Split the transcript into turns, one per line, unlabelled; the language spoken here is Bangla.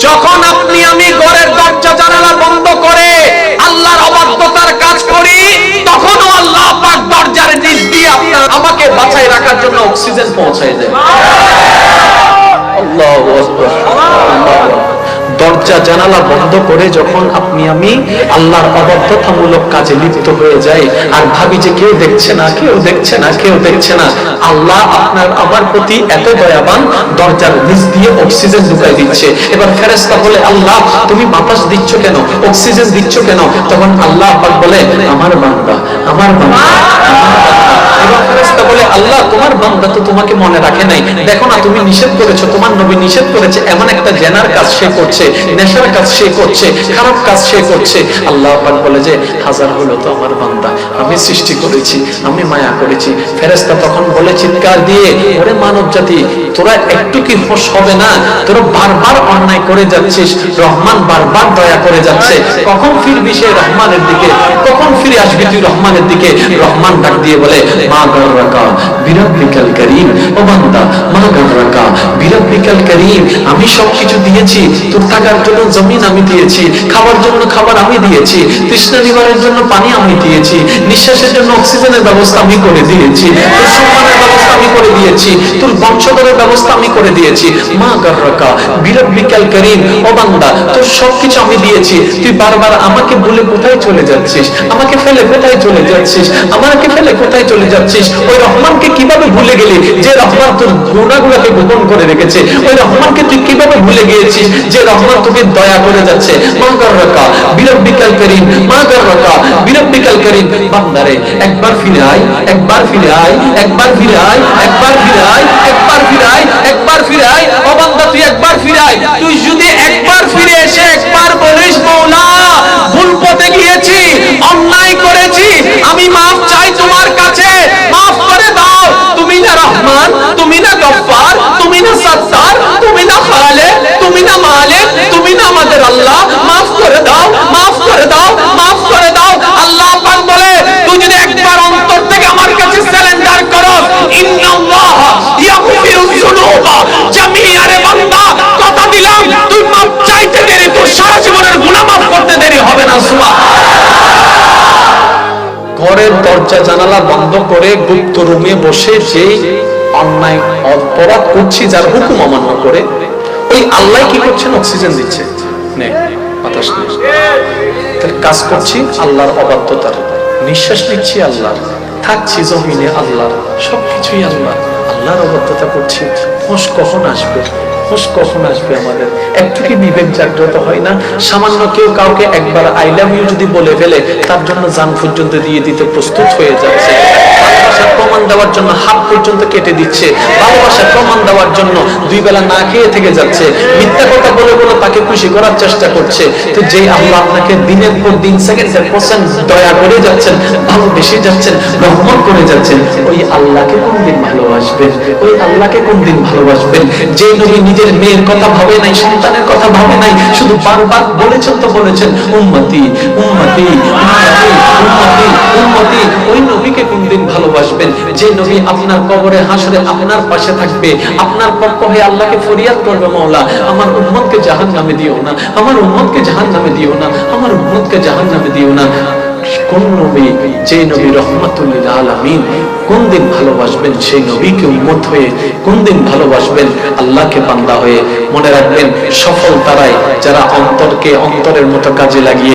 যখন আপনি আমি ঘরের দরজা জানালা বন্ধ করে আল্লাহর অবাধ্যতার কাজ করি তখনও আল্লাহ পাক দরজার নিচ দিয়ে আপনার আমাকে বাঁচাই রাখার জন্য অক্সিজেন পৌঁছায় দেয় আল্লাহু। দরজা জানালা বন্ধ করে যখন আপনি, আমি আল্লাহর অবাধ্যতামূলক কাজে লিপ্ত হয়ে যাই, আর ভাবি যে কেউ দেখছে না, কেউ দেখছে না, কেউ দেখছে না, আল্লাহ আপনার, আমার প্রতি এত দয়াবান, দরজার নিচ দিয়ে অক্সিজেন ঢুকাই দিচ্ছে। এবার ফেরেস্তা বলে, আল্লাহ, তুমি বাতাস দিচ্ছ কেন? অক্সিজেন দিচ্ছ কেন? তখন আল্লাহ পাক বলে, আমার বান্দা আমার বান্দা। ফেরেশতা বলে, আল্লাহ, তোমার বান্দা তো তোমাকে মনে রাখে নাই। দেখো না, তুমি নিষেধ করেছ, তোমার নবী নিষেধ করেছে, এমন একটা জেনার কাজ সে করছে, নেশার কাজ সে করছে, খারাপ কাজ সে করছে। আল্লাহ পাক বলে যে, হাজার হলো তো আমার বান্দা, আমি সৃষ্টি করেছি, আমি মায়া করেছি। ফেরেশতা তখন বলে চিৎকার দিয়ে, ওরে মানব জাতি তোরা একটু কি হোশ হবে না? তোরা বারবার অন্যায় করে যাচ্ছিস, রহমান বারবার দয়া করে যাচ্ছে। কখন ফিরবি সে রহমানের দিকে? কখন ফিরে আসবি তুই রহমানের দিকে? রহমান ডাক দিয়ে বলে, মা গর্রাকা বিরাব্বিকাল করিম, ও বান্দা মা গর্রাকা বিরাব্বিকাল করিম, আমি সব কিছু দিয়েছি, তোর থাকার জন্য জমিন আমি দিয়েছি খাবার জন্য খাবার আমি দিয়েছি, তৃষ্ণা নিবারের জন্য পানি আমি দিয়েছি, নিঃশ্বাসের জন্য অক্সিজেনের ব্যবস্থা আমি করে দিয়েছি, তোর সম্মানের ব্যবস্থা আমি করে দিয়েছি, তোর বংশধরের ব্যবস্থা আমি করে দিয়েছি মা গর্রাকা বিরাব্বিকাল করিম, ও বান্দা, তোর সবকিছু আমি দিয়েছি, তুই বারবার আমাকে বলে কোথায় চলে যাচ্ছিস, আমাকে ফেলে কোথায় চলে যাচ্ছিস, আমাকে ফেলে কোথায় চলে যাচ্ছিস ওই রহমানকে কীভাবে ভুলে গেলি? যে রহমান তোর গুণাগুলাকে গোপন করে রেখেছে। ওই রহমানকে তুই কীভাবে ভুলে গিয়েছিস? যে রহমান তোকে দয়া করে যাচ্ছে। মা কর রকা বিরব বিকাল করিম, মা কর রকা বিরব বিকাল করিম। বান্দারে, একবার ফিরে আয়, একবার ফিরে আয়, একবার ফিরে আয়, একবার ফিরে আয়। দরজা জানালা বন্ধ করে গুপ্ত রুমে বসে যে অন্যায় অপরাধ করছি, যার হুকুম অমান্য করে, ওই আল্লাহ কি করছেন? অক্সিজেন দিচ্ছে। বাতাস তাহলে কাজ করছি আল্লাহর অবাধ্যতার। নিঃশ্বাস নিচ্ছি আল্লাহর। থাকছি জমিনে আল্লাহ সবকিছুই আল্লাহ আল্লাহর অবাধ্যতা করছি। হোস কখন আসবে? হোস কখন আসবে আমাদের? একটু কি বিবেক জাগ্রত হয় না? সামান্য কেউ কাউকে একবার আই লাভ ইউ যদি বলে ফেলে, তার জন্য জান পর্যন্ত দিয়ে দিতে প্রস্তুত হয়ে যাচ্ছে। ভালোবাসার প্রমাণ দেওয়ার জন্য হাত পর্যন্ত কেটে দিচ্ছে। ভালোবাসার প্রমাণ দেওয়ার জন্য দুই বেলা না খেয়ে থেকে যাচ্ছে। মিথ্যা কথা বলে বলে তাকে খুশি করার চেষ্টা করছে। তো যে আল্লাহ আপনাকে দিনের পর দিন, সেকেন্ডের দয়া করে যাচ্ছেন, ভালোবেসে যাচ্ছেন, রহমত করে যাচ্ছেন, ওই আল্লাহকে কোন দিন ভালোবাসবেন ওই আল্লাহকে কোন দিন ভালোবাসবেন যে নবী নিজের মেয়ের কথা ভাবে নাই, সন্তানের কথা ভাবে নাই, শুধু বারবার বলেছেন তো বলেছেন, উম্মতি উম্মতি উম্মতি উম্মতি ওই নবীকে কোন দিন ভালোবাসবেন? যে নবী আপনার কবরে হাসরে আপনার পাশে থাকবে, আপনার পক্ষ হয়ে আল্লাহকে ফরিয়াদ করবে মওলা, আমার উম্মতকে জাহান নামে দিও না, আমার উম্মতকে জাহান নামে দিও না, আমার উম্মতকে জাহান নামে দিও না। কোন নবী, যে নবী রহমতুল্লিল আলমিন কোন দিন ভালোবাসবেন? সেই নবীকে উন্মত হয়ে কোন দিন ভালোবাসবেন? আল্লাহকে বান্দা হয়ে। মনে রাখবেন, সফল তারাই যারা অন্তরকে অন্তরের মতো কাজে লাগিয়ে